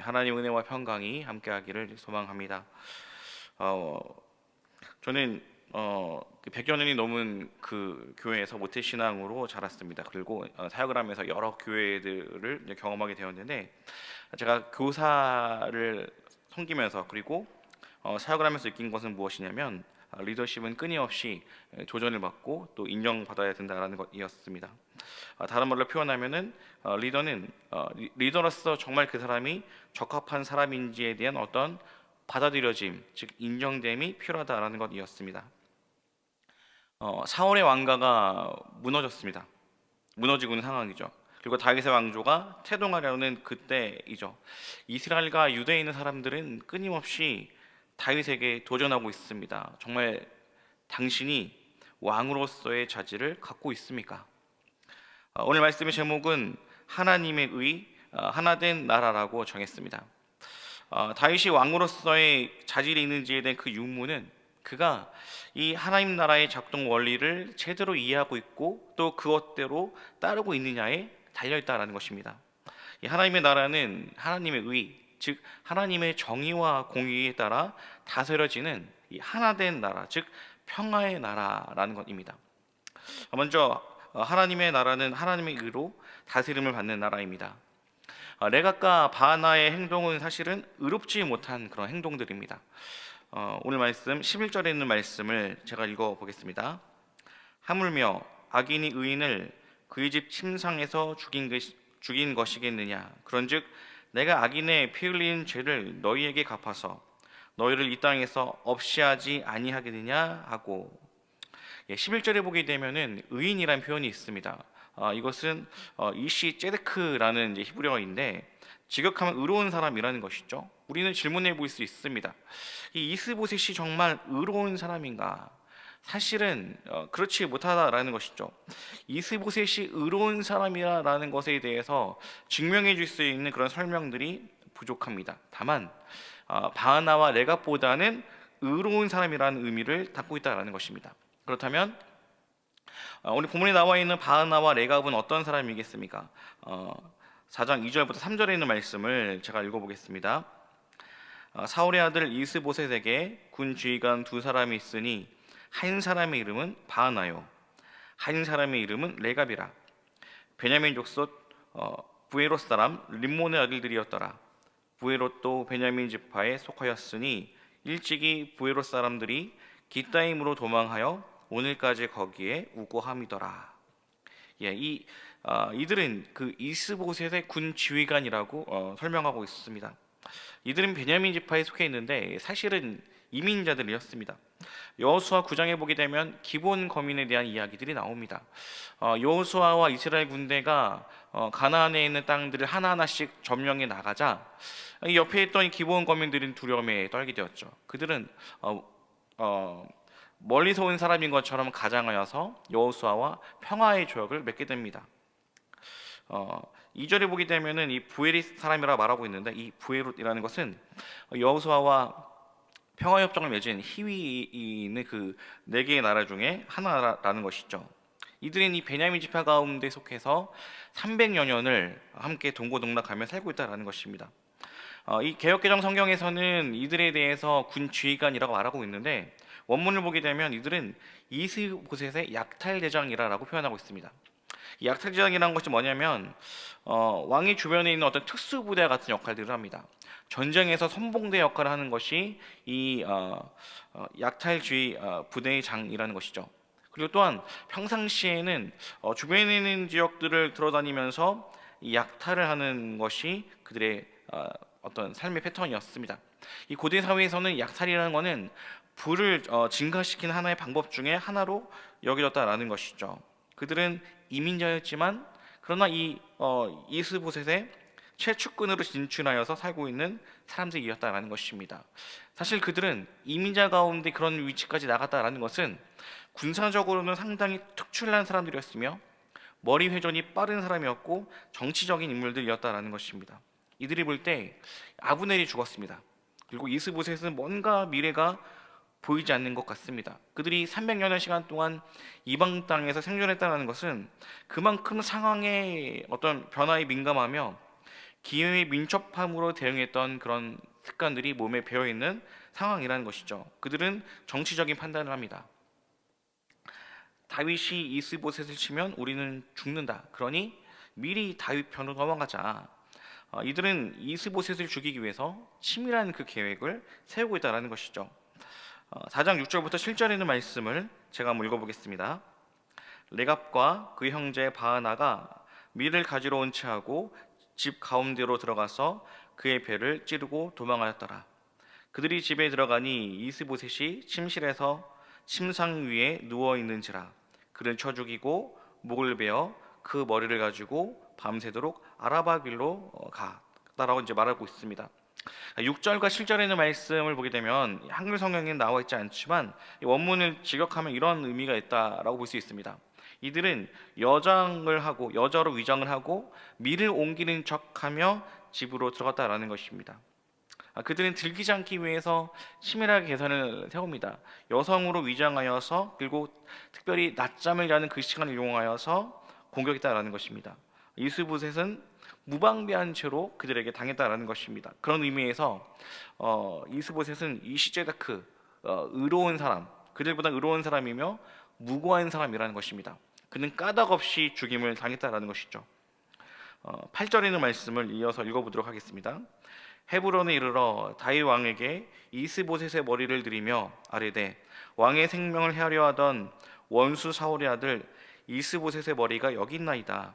하나님 은혜와 평강이 함께하기를 소망합니다. 어, 저는 어, 그 100여 년이 넘은 그 교회에서 모태 신앙으로 자랐습니다. 그리고 어, 사역을 하면서 여러 교회들을 경험하게 되었는데 제가 교사를 섬기면서 그리고 어, 사역을 하면서 느낀 것은 무엇이냐면 아, 리더십은 끊임없이 조전을 받고 또 인정받아야 된다라는 것이었습니다. 아, 다른 말로 표현하면은 어, 리더는 어, 리- 리더로서 정말 그 사람이 적합한 사람인지에 대한 어떤 받아들여짐, 즉 인정됨이 필요하다라는 것이었습니다. 어, 사울의 왕가가 무너졌습니다. 무너지고 있는 상황이죠. 그리고 다윗의 왕조가 태동하려는 그때이죠. 이스라엘과 유대에 있는 사람들은 끊임없이 다윗에게 도전하고 있습니다. 정말 당신이 왕으로서의 자질을 갖고 있습니까? 어, 오늘 말씀의 제목은 하나님의 의 어, 하나된 나라라고 정했습니다. 어, 다윗이 왕으로서의 자질이 있는지에 대한 그 유무는 그가 이 하나님 나라의 작동 원리를 제대로 이해하고 있고 또 그것대로 따르고 있느냐에 달려 있다라는 것입니다. 이 하나님의 나라는 하나님의 의, 즉 하나님의 정의와 공의에 따라 다스려지는 이 하나된 나라, 즉 평화의 나라라는 것입니다. 먼저 어, 하나님의 나라는 하나님의 의로 다스림을 받는 나라입니다. 어, 레각과 바하나의 행동은 사실은 의롭지 못한 그런 행동들입니다. 어, 오늘 말씀 11절에 있는 말씀을 제가 읽어 보겠습니다. 하물며 악인이 의인을 그의 집 침상에서 죽인 것이겠느냐 그런즉 내가 악인의 피 흘린 죄를 너희에게 갚아서 너희를 이 땅에서 없이 하지 아니하겠느냐 하고 예, 11절에 보게 되면은 의인이라는 표현이 있습니다. 아, 이것은 어, 이시 제데크라는 히브리어인데 직역하면 의로운 사람이라는 것이죠. 우리는 질문해 볼 수 있습니다. 이 이스보셋이 정말 의로운 사람인가? 사실은 어, 그렇지 못하다라는 것이죠. 이스보셋이 의로운 사람이라는 것에 대해서 증명해 줄 수 있는 그런 설명들이 부족합니다. 다만 어, 바하나와 레갑보다는 의로운 사람이라는 의미를 담고 있다라는 것입니다. 그렇다면 어, 오늘 본문에 나와 있는 바하나와 레갑은 어떤 사람이겠습니까? 어, 4장 2절부터 3절에 있는 말씀을 제가 읽어보겠습니다. 어, 사울의 아들 이스보셋에게 군 지휘관 두 사람이 있으니 한 사람의 이름은 바하나요, 한 사람의 이름은 레갑이라. 베냐민 족속 어, 부에롯 사람 림몬의 아들들이었더라. 부에롯도 베냐민 지파에 속하였으니 일찍이 부에롯 사람들이 기타임으로 도망하여 오늘까지 거기에 우고함이더라. 예, 이 아, 이들은 그 이스보셋의 군 지휘관이라고 어, 설명하고 있습니다. 이들은 베냐민 지파에 속해 있는데 사실은 이민자들이었습니다. 여호수아 9장에 보게 되면 기본 거민에 대한 이야기들이 나옵니다. 어, 여호수아와 이스라엘 군대가 어, 가나안에 있는 땅들을 하나하나씩 점령해 나가자 이 옆에 있던 이 기본 거민들은 두려움에 떨게 되었죠. 그들은 어, 어, 멀리서 온 사람인 것처럼 가장하여서 여호수아와 평화의 조약을 맺게 됩니다. 어, 2절에 보게 되면은 이 부에리 사람이라 말하고 있는데 이 부에롯이라는 것은 여호수아와 평화 협정을 맺은 희위 있는 그네 개의 나라 중에 하나라는 것이죠. 이들은 이 베냐민 지파 가운데 속해서 300여 년을 함께 동고동락하며 살고 있다라는 것입니다. 어, 이 개혁개정 성경에서는 이들에 대해서 군 지휘관이라고 말하고 있는데 원문을 보게 되면 이들은 이스보셋의 약탈대장이라고 표현하고 있습니다. 이 약탈대장이라는 것이 뭐냐면 어, 왕의 주변에 있는 어떤 특수부대 같은 역할들을 합니다. 전쟁에서 선봉대 역할을 하는 것이 이 어, 어, 약탈주의 어, 부대의 장이라는 것이죠. 그리고 또한 평상시에는 어, 주변에 있는 지역들을 돌아다니면서 이 약탈을 하는 것이 그들의 어, 어떤 삶의 패턴이었습니다. 이 고대 사회에서는 약탈이라는 것은 부를 어, 증가시키는 하나의 방법 중에 하나로 여겨졌다라는 것이죠. 그들은 이민자였지만 그러나 이 어, 이스보셋의 최측근으로 진출하여서 살고 있는 사람들이었다라는 것입니다. 사실 그들은 이민자 가운데 그런 위치까지 나갔다라는 것은 군사적으로는 상당히 특출난 사람들이었으며 머리 회전이 빠른 사람이었고 정치적인 인물들이었다라는 것입니다. 이들이 볼 때 아브넬이 죽었습니다. 그리고 이스보셋은 뭔가 미래가 보이지 않는 것 같습니다. 그들이 300년의 시간 동안 이방 땅에서 생존했다는 것은 그만큼 상황의 어떤 변화에 민감하며 기회의 민첩함으로 대응했던 그런 습관들이 몸에 배어 있는 상황이라는 것이죠. 그들은 정치적인 판단을 합니다. 다윗이 이스보셋을 치면 우리는 죽는다. 그러니 미리 다윗 편으로 넘어가자. 어, 이들은 이스보셋을 죽이기 위해서 치밀한 그 계획을 세우고 있다라는 것이죠. 어, 4장 6절부터 7절에 있는 말씀을 제가 한번 읽어보겠습니다. 레갑과 그 형제 바하나가 밀을 가지러 온 채하고 집 가운데로 들어가서 그의 배를 찌르고 도망하였더라. 그들이 집에 들어가니 이스보셋이 침실에서 침상 위에 누워 있는지라 그를 쳐 죽이고 목을 베어 그 머리를 가지고 밤새도록 아라바 길로 어, 가다라고 이제 말하고 있습니다. 6절과 7절에 있는 말씀을 보게 되면 한글 성경에 나와 있지 않지만 이 원문을 직역하면 이런 의미가 있다라고 볼 수 있습니다. 이들은 여장을 하고 여자로 위장을 하고 밀을 옮기는 척하며 집으로 들어갔다라는 것입니다. 아, 그들은 들키지 않기 위해서 치밀하게 계산을 세웁니다. 여성으로 위장하여서 그리고 특별히 낮잠을 자는 그 시간을 이용하여서 공격했다라는 것입니다. 이스부셋은 무방비한 채로 그들에게 당했다라는 것입니다. 그런 의미에서 어, 이스보셋은 이 시제다크 어, 의로운 사람, 그들보다 의로운 사람이며 무고한 사람이라는 것입니다. 그는 까닭 없이 죽임을 당했다라는 것이죠. 어, 8절에 있는 말씀을 이어서 읽어보도록 하겠습니다. 헤브론에 이르러 다윗 왕에게 이스보셋의 머리를 들이며 아뢰되 왕의 생명을 해하려 하던 원수 사울의 아들 이스보셋의 머리가 여기 있나이다.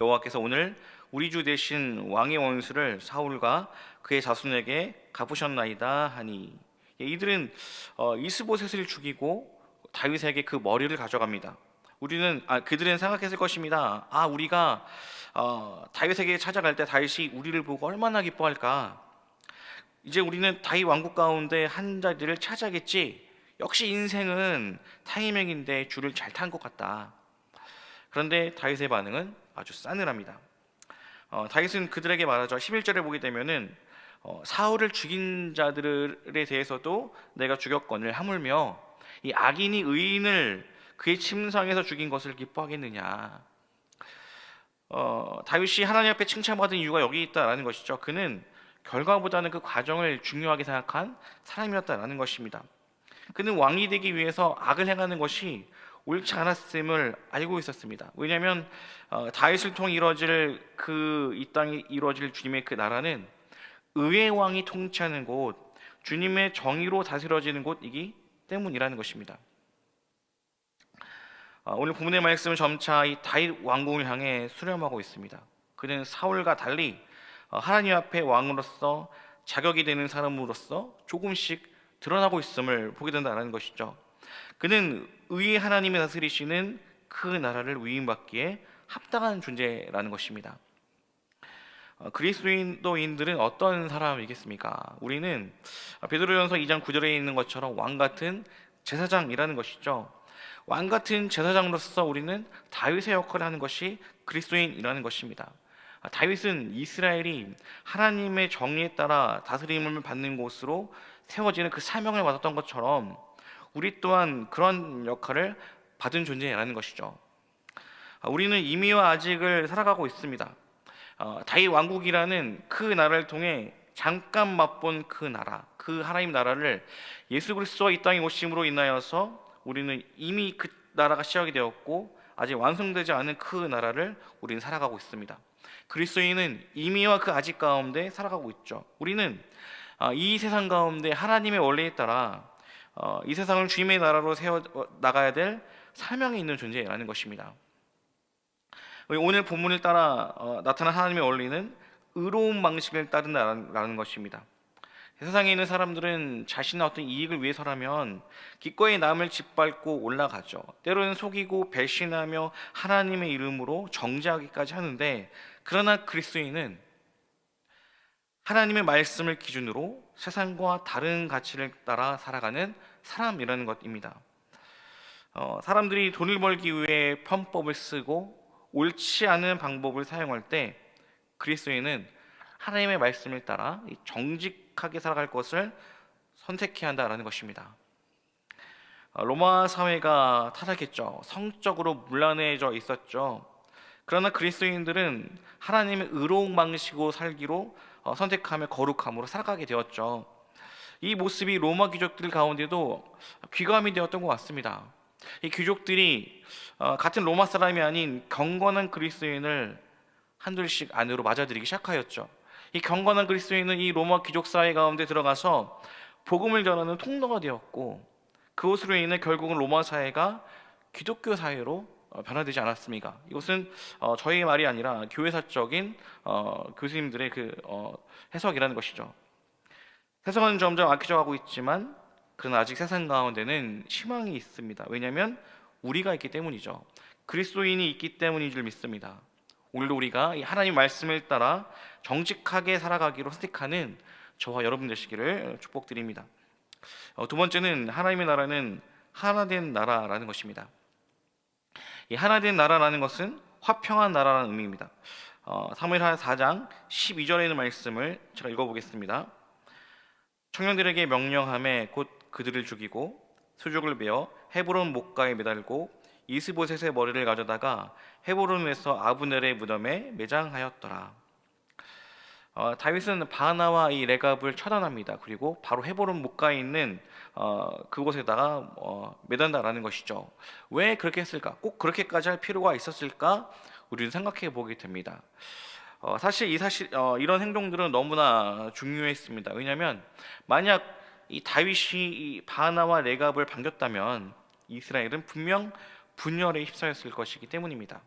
여호와께서 오늘 우리 주 대신 왕의 원수를 사울과 그의 자손에게 갚으셨나이다 하니 예, 이들은 어, 이스보셋을 죽이고 다윗에게 그 머리를 가져갑니다. 우리는 아, 그들은 생각했을 것입니다. 아 우리가 어, 다윗에게 찾아갈 때 다윗이 우리를 보고 얼마나 기뻐할까. 이제 우리는 다윗 왕국 가운데 한 자리를 차지하겠지. 역시 인생은 타이밍인데 줄을 잘 탄 것 같다. 그런데 다윗의 반응은 아주 싸늘합니다. 어, 다윗은 그들에게 말하죠. 11절에 보게 되면은 어, 사울을 죽인 자들에 대해서도 내가 죽였건을 하물며 이 악인이 의인을 그의 침상에서 죽인 것을 기뻐하겠느냐. 어, 다윗이 하나님 앞에 칭찬받은 이유가 여기 있다라는 것이죠. 그는 결과보다는 그 과정을 중요하게 생각한 사람이었다라는 것입니다. 그는 왕이 되기 위해서 악을 행하는 것이 옳지 않았음을 알고 있었습니다. 왜냐하면 어, 다윗을 통해 이루어질 그 이 땅이 이루어질 주님의 그 나라는 의의 왕이 통치하는 곳, 주님의 정의로 다스려지는 곳이기 때문이라는 것입니다. 어, 오늘 본문의 말씀은 점차 이 다윗 왕궁을 향해 수렴하고 있습니다. 그는 사울과 달리 어, 하나님 앞에 왕으로서 자격이 되는 사람으로서 조금씩 드러나고 있음을 보게 된다는 것이죠. 그는 의의 하나님의 다스리시는 그 나라를 위임받기에 합당한 존재라는 것입니다. 어, 그리스도인들은 어떤 사람이겠습니까? 우리는 베드로전서 2장 9절에 있는 것처럼 왕 같은 제사장이라는 것이죠. 왕 같은 제사장으로서 우리는 다윗의 역할을 하는 것이 그리스도인이라는 것입니다. 아, 다윗은 이스라엘이 하나님의 정의에 따라 다스림을 받는 곳으로 세워지는 그 사명을 받았던 것처럼 우리 또한 그런 역할을 받은 존재라는 것이죠. 아, 우리는 이미와 아직을 살아가고 있습니다. 어, 다윗 왕국이라는 그 나라를 통해 잠깐 맛본 그 나라, 그 하나님 나라를 예수 그리스도가 이 땅에 오심으로 인하여서 우리는 이미 그 나라가 시작이 되었고 아직 완성되지 않은 그 나라를 우리는 살아가고 있습니다. 그리스도인은 이미와 그 아직 가운데 살아가고 있죠. 우리는 아, 이 세상 가운데 하나님의 원리에 따라 어, 이 세상을 주님의 나라로 세워 나가야 될 사명이 있는 존재라는 것입니다. 오늘 본문을 따라 어, 나타난 하나님의 원리는 의로운 방식을 따른다라는 것입니다. 세상에 있는 사람들은 자신의 어떤 이익을 위해서라면 기꺼이 남을 짓밟고 올라가죠. 때로는 속이고 배신하며 하나님의 이름으로 정죄하기까지 하는데 그러나 그리스도인은 하나님의 말씀을 기준으로 세상과 다른 가치를 따라 살아가는 사람이라는 것입니다. 어, 사람들이 돈을 벌기 위해 편법을 쓰고 옳지 않은 방법을 사용할 때 그리스도인은 하나님의 말씀을 따라 정직하게 살아갈 것을 선택해야 한다라는 것입니다. 어, 로마 사회가 타락했죠. 성적으로 문란해져 있었죠. 그러나 그리스도인들은 하나님의 의로운 방식으로 살기로 어, 선택하며 거룩함으로 살아가게 되었죠. 이 모습이 로마 귀족들 가운데도 귀감이 되었던 것 같습니다. 이 귀족들이 어, 같은 로마 사람이 아닌 경건한 그리스도인을 한둘씩 안으로 맞아들이기 시작하였죠. 이 경건한 그리스도인은 이 로마 귀족 사회 가운데 들어가서 복음을 전하는 통로가 되었고 그것으로 인해 결국은 로마 사회가 기독교 사회로 어, 변화되지 않았습니까? 이것은 어, 저희의 말이 아니라 교회사적인 어, 교수님들의 그 어, 해석이라는 것이죠. 세상은 점점 악해져가고 있지만 그러나 아직 세상 가운데는 희망이 있습니다. 왜냐하면 우리가 있기 때문이죠. 그리스도인이 있기 때문인 줄 믿습니다. 오늘도 우리가 이 하나님 말씀을 따라 정직하게 살아가기로 선택하는 저와 여러분 되시기를 축복드립니다. 어, 두 번째는 하나님의 나라는 하나된 나라라는 것입니다. 이 하나된 나라라는 것은 화평한 나라라는 의미입니다. 어, 사무엘하 4장 12절에 있는 말씀을 제가 읽어보겠습니다. 청년들에게 명령함에 곧 그들을 죽이고 수족을 베어 헤브론 목가에 매달고 이스보셋의 머리를 가져다가 헤브론에서 아브넬의 무덤에 매장하였더라. 어, 다윗은 바나와 이 레갑을 처단합니다. 그리고 바로 헤브론 목가에 있는 어, 그곳에다가 어, 매단다라는 것이죠. 왜 그렇게 했을까? 꼭 그렇게까지 할 필요가 있었을까? 우리는 생각해 보게 됩니다. 어, 사실 이 사실 어, 이런 행동들은 너무나 중요했습니다. 왜냐하면 만약 이 다윗이 이 바나와 레갑을 반겼다면 이스라엘은 분명 분열에 휩싸였을 것이기 때문입니다.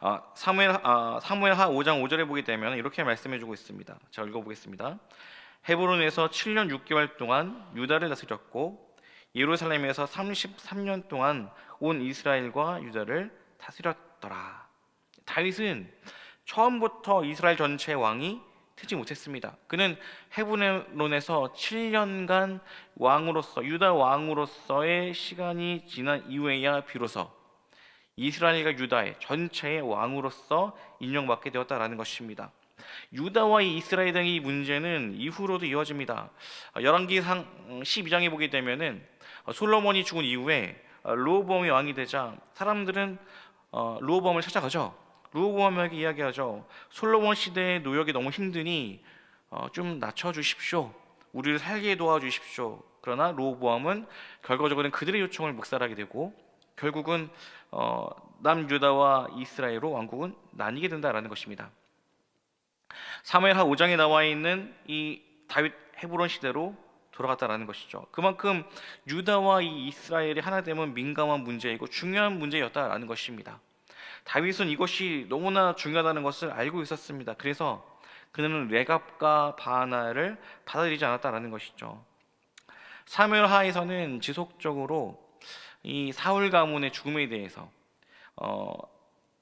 아, 사무엘 아, 사무엘하 5장 5절에 보게 되면 이렇게 말씀해주고 있습니다. 제가 읽어보겠습니다. 헤브론에서 7년 6개월 동안 유다를 다스렸고 예루살렘에서 33년 동안 온 이스라엘과 유다를 다스렸더라. 다윗은 처음부터 이스라엘 전체 왕이 되지 못했습니다. 그는 헤브론에서 7년간 왕으로서 유다 왕으로서의 시간이 지난 이후에야 비로소 이스라엘과 유다의 전체의 왕으로서 인정받게 되었다라는 것입니다. 유다와 이스라엘 등의 문제는 이후로도 이어집니다. 열왕기상 12장에 보게 되면은 솔로몬이 죽은 이후에 로보암이 왕이 되자 사람들은 로보암을 찾아가죠. 루호보암에게 이야기하죠. 솔로몬 시대의 노역이 너무 힘드니 어, 좀 낮춰 주십시오. 우리를 살게 도와 주십시오. 그러나 로보암은 결과적으로는 그들의 요청을 묵살하게 되고 결국은 어, 남유다와 이스라엘로 왕국은 나뉘게 된다라는 것입니다. 사무엘하 5장에 나와 있는 이 다윗 헤브론 시대로 돌아갔다라는 것이죠. 그만큼 유다와 이 이스라엘이 하나됨은 민감한 문제이고 중요한 문제였다라는 것입니다. 다윗은 이것이 너무나 중요하다는 것을 알고 있었습니다. 그래서 그는 레갑과 바나를 받아들이지 않았다라는 것이죠. 사무엘하에서는 지속적으로 이 사울 가문의 죽음에 대해서 어,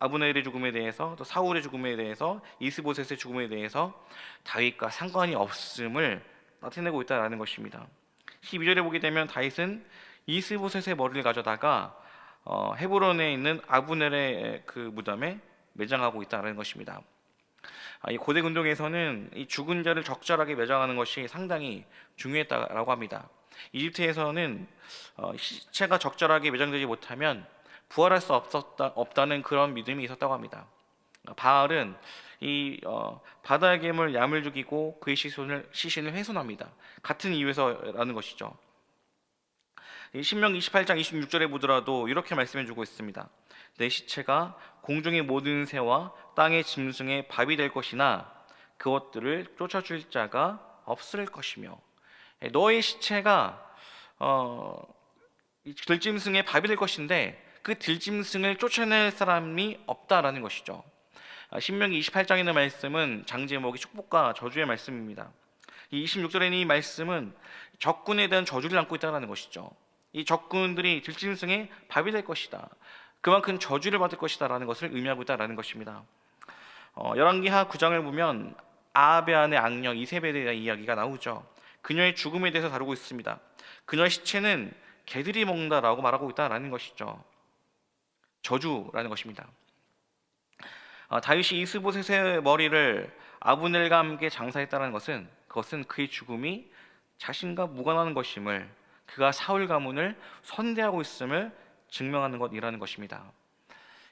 아브넬의 죽음에 대해서 또 사울의 죽음에 대해서 이스보셋의 죽음에 대해서 다윗과 상관이 없음을 나타내고 있다라는 것입니다. 12절에 보게 되면 다윗은 이스보셋의 머리를 가져다가 어, 헤브론에 있는 아브넬의 그 무덤에 매장하고 있다는 것입니다. 아, 이 고대 운동에서는 이 죽은 자를 적절하게 매장하는 것이 상당히 중요했다라고 합니다. 이집트에서는 어, 시체가 적절하게 매장되지 못하면 부활할 수 없었다, 없다는 그런 믿음이 있었다고 합니다. 바알은 이 어, 바다의 괴물 얌을 죽이고 그의 시신을, 시신을 훼손합니다. 같은 이유에서라는 것이죠. 신명 28장 26절에 보더라도 이렇게 말씀해 주고 있습니다. 내 시체가 공중의 모든 새와 땅의 짐승의 밥이 될 것이나 그것들을 쫓아줄 자가 없을 것이며 너의 시체가 어, 들짐승의 밥이 될 것인데 그 들짐승을 쫓아낼 사람이 없다라는 것이죠. 아, 신명기 28장에 있는 말씀은 장제목이 축복과 저주의 말씀입니다. 이 26절에 있는 이 말씀은 적군에 대한 저주를 안고 있다는 것이죠. 이 적군들이 들짐승의 밥이 될 것이다. 그만큼 저주를 받을 것이다라는 것을 의미하고 있다라는 것입니다. 어, 열왕기하 9장을 보면 아내 악령 이세벨에 대한 이야기가 나오죠. 그녀의 죽음에 대해서 다루고 있습니다. 그녀의 시체는 개들이 먹는다라고 말하고 있다라는 것이죠. 저주라는 것입니다. 어, 다윗이 이스보셋의 머리를 아브넬과 함께 장사했다는 것은 그것은 그의 죽음이 자신과 무관한 것임을 그가 사울 가문을 선대하고 있음을 증명하는 것이라는 것입니다.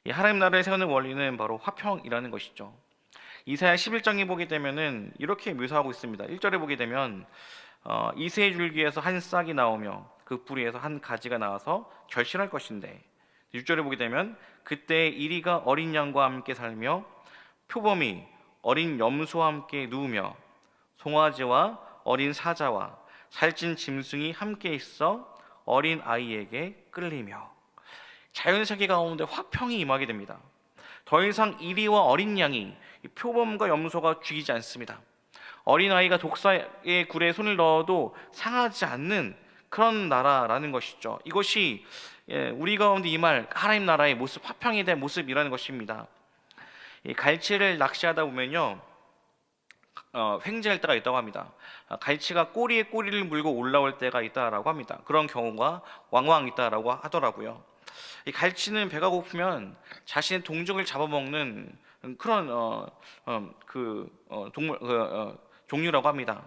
이 하나님 나라를 세우는 원리는 바로 화평이라는 것이죠. 이사야 11장에 보게 되면은 이렇게 묘사하고 있습니다. 1절에 보게 되면 어, 이새의 줄기에서 한 싹이 나오며 그 뿌리에서 한 가지가 나와서 결실할 것인데 6절에 보게 되면 그때 이리가 어린 양과 함께 살며 표범이 어린 염소와 함께 누우며 송아지와 어린 사자와 살찐 짐승이 함께 있어 어린 아이에게 끌리며 자연 세계 가운데 화평이 임하게 됩니다. 더 이상 이리와 어린 양이 이 표범과 염소가 죽이지 않습니다. 어린 아이가 독사의 굴에 손을 넣어도 상하지 않는 그런 나라라는 것이죠. 이것이 예, 우리 가운데 이 말 하나님 나라의 모습, 화평이 된 모습이라는 것입니다. 이 갈치를 낚시하다 보면요, 어, 횡재할 때가 있다고 합니다. 아, 갈치가 꼬리에 꼬리를 물고 올라올 때가 있다라고 합니다. 그런 경우가 왕왕 있다라고 하더라고요. 이 갈치는 배가 고프면 자신의 동족을 잡아먹는 그런 어, 어, 그 어, 동물 그, 어, 종류라고 합니다.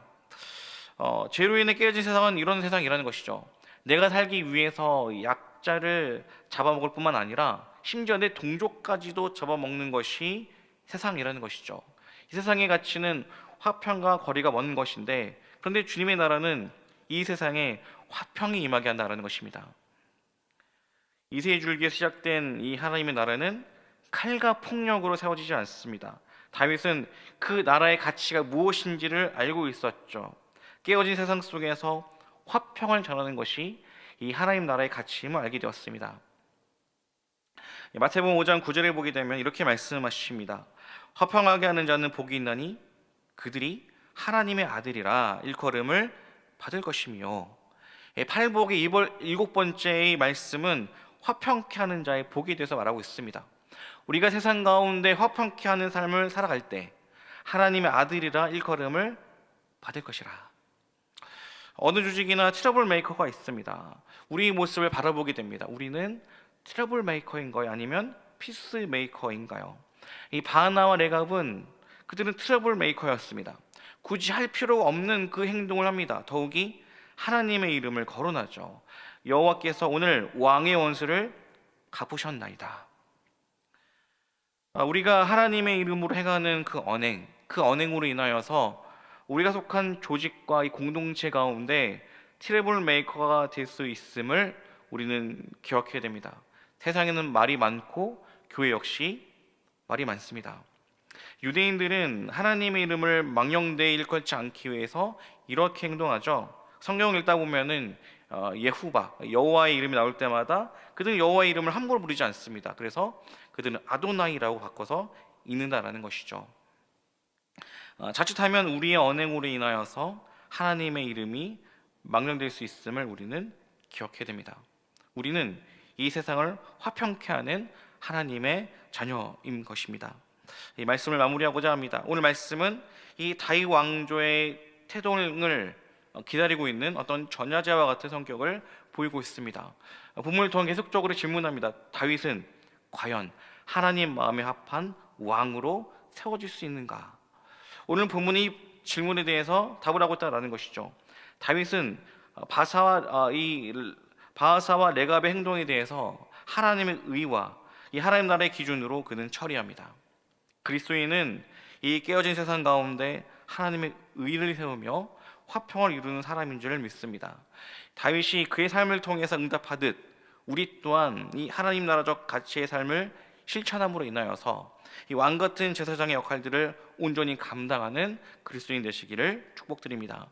어, 죄로 인해 깨어진 세상은 이런 세상이라는 것이죠. 내가 살기 위해서 약자를 잡아먹을 뿐만 아니라 심지어 내 동족까지도 잡아먹는 것이 세상이라는 것이죠. 이 세상의 가치는 화평과 거리가 먼 것인데 그런데 주님의 나라는 이 세상에 화평이 임하게 한다는 것입니다. 이세의 줄기에 시작된 이 하나님의 나라는 칼과 폭력으로 세워지지 않습니다. 다윗은 그 나라의 가치가 무엇인지를 알고 있었죠. 깨어진 세상 속에서 화평을 전하는 것이 이 하나님 나라의 가치임을 알게 되었습니다. 마태복음 5장 9절에 보게 되면 이렇게 말씀하십니다. 화평하게 하는 자는 복이 있나니 그들이 하나님의 아들이라 일컬음을 받을 것이며 예, 팔복의 일곱 번째의 말씀은 화평케 하는 자의 복에 대해서 말하고 있습니다. 우리가 세상 가운데 화평케 하는 삶을 살아갈 때 하나님의 아들이라 일컬음을 받을 것이라. 어느 조직이나 트러블 메이커가 있습니다. 우리 모습을 바라보게 됩니다. 우리는 트러블 메이커인가요? 아니면 피스 메이커인가요? 이 바나와 레갑은 그들은 트러블 메이커였습니다. 굳이 할 필요가 없는 그 행동을 합니다. 더욱이 하나님의 이름을 거론하죠. 여호와께서 오늘 왕의 원수를 갚으셨나이다. 아, 우리가 하나님의 이름으로 행하는 그 언행, 그 언행으로 인하여서 우리가 속한 조직과 이 공동체 가운데 트러블 메이커가 될 수 있음을 우리는 기억해야 됩니다. 세상에는 말이 많고 교회 역시 말이 많습니다. 유대인들은 하나님의 이름을 망령되이 일컬지 않기 위해서 이렇게 행동하죠. 성경을 읽다 보면은 어, 예후바 여호와의 이름이 나올 때마다 그들은 여호와의 이름을 함부로 부르지 않습니다. 그래서 그들은 아도나이라고 바꿔서 읽는다라는 것이죠. 어, 자칫하면 우리의 언행으로 인하여서 하나님의 이름이 망령될 수 있음을 우리는 기억해야 됩니다. 우리는 이 세상을 화평케 하는 하나님의 자녀인 것입니다. 이 말씀을 마무리하고자 합니다. 오늘 말씀은 이 다윗 왕조의 태동을 기다리고 있는 어떤 전야제와 같은 성격을 보이고 있습니다. 본문을 통해 계속적으로 질문합니다. 다윗은 과연 하나님 마음에 합한 왕으로 세워질 수 있는가? 오늘 본문이 질문에 대해서 답을 하고 있다라는 것이죠. 다윗은 바사와 어, 이 바사와 레갑의 행동에 대해서 하나님의 의와 이 하나님 나라의 기준으로 그는 처리합니다. 그리스도인은 이 깨어진 세상 가운데 하나님의 의를 세우며 화평을 이루는 사람인 줄 믿습니다. 다윗이 그의 삶을 통해서 응답하듯 우리 또한 이 하나님 나라적 가치의 삶을 실천함으로 인하여서 이 왕 같은 제사장의 역할들을 온전히 감당하는 그리스도인 되시기를 축복드립니다.